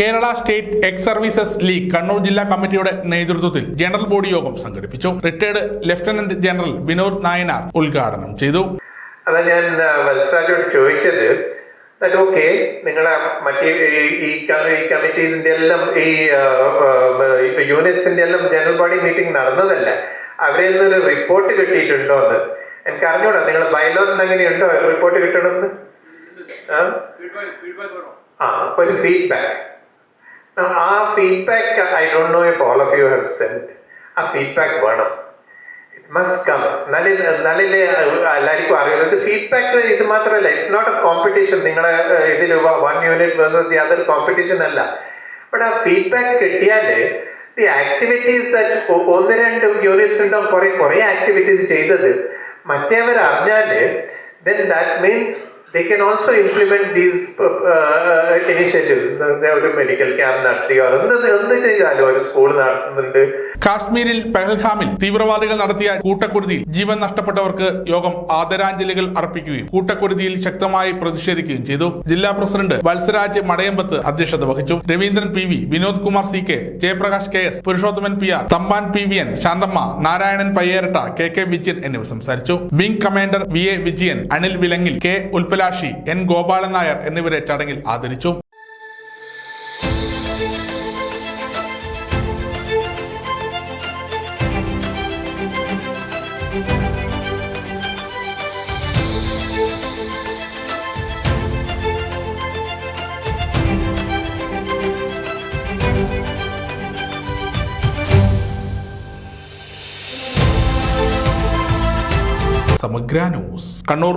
Kerala state ex services league Kannur ജില്ലാ കമ്മിറ്റിയുടെ നേതൃത്വത്തിൽ ജനറൽ ബോഡി യോഗം സംഘടിപ്പിച്ചു. Retired lieutenant general Vinod Nayanar ഉദ്ഘാടനം ചെയ്തു. അതാ ഞാൻ ആ, വത്സരാജോട് ചോദിച്ചത് ഓക്കെ നിങ്ങളെ മറ്റേ ഈ- കമ്മിറ്റീസിന്റെ എല്ലാം ഈ യൂണിറ്റ്സിന്റെ എല്ലാം ജനറൽ ബോഡി മീറ്റിംഗ് നടന്നതല്ല. അവരിൽ നിന്നൊരു റിപ്പോർട്ട് കിട്ടിയിട്ടുണ്ടോ എന്ന്? എനിക്ക് അറിഞ്ഞൂടാ നിങ്ങൾ ബൈലോസ് എങ്ങനെയുണ്ടോ റിപ്പോർട്ട് കിട്ടണമെന്ന്? ആ? ഒരു ഫീഡ്ബാക്ക് ആ feedback I don't know if all of you have sent ആ ഫീഡ്ബാക്ക് വേണം. മസ്റ്റ് കം എന്നാലേ എന്നാലേ എല്ലാവർക്കും അറിയുന്നത് ഫീഡ്ബാക്ക് ഇത് മാത്രമല്ല ഇറ്റ്സ് നോട്ട് എ കോമ്പറ്റീഷൻ നിങ്ങളെ ഇതിൽ one unit versus the other competition അല്ല. ബട്ട് ആ ഫീഡ്ബാക്ക് കിട്ടിയാൽ ദി ആക്ടിവിറ്റീസ് ഒന്ന് രണ്ട് യൂണിറ്റ്സ് ഉണ്ടാവും കുറെ കുറെ ആക്ടിവിറ്റീസ് ചെയ്തത്. മറ്റേവർ അറിഞ്ഞാൽ then that means they also implement these uh, initiatives. ഒരു മെഡിക്കൽ ക്യാമ്പ് നടത്തിയോ എന്ത് എന്ത് ചെയ്താലും ഒരു സ്കൂൾ നടത്തുന്നുണ്ട്. കാശ്മീരിൽ പെഹൽഗാമിൽ തീവ്രവാദികൾ നടത്തിയ കൂട്ടക്കുരുതിയിൽ ജീവൻ നഷ്ടപ്പെട്ടവർക്ക് യോഗം ആദരാഞ്ജലികൾ അർപ്പിക്കുകയും കൂട്ടക്കുരുതിയിൽ ശക്തമായി പ്രതിഷേധിക്കുകയും ചെയ്തു. ജില്ലാ പ്രസിഡന്റ് വത്സരാജ് മടയമ്പത്ത് അധ്യക്ഷത വഹിച്ചു. Raveendran P V Vinod Kumar C K Jayaprakash K S Purushothaman P R Thampan P V N Shanthamma Narayanan Payyeratta K K Vijayan എന്നിവർ സംസാരിച്ചു. Wing commander V A Vijayan Anil Vilangil K Ulpalakshi N Gopalan Nair എന്നിവരെ ചടങ്ങിൽ ആദരിച്ചു. സമഗ്ര news Kannur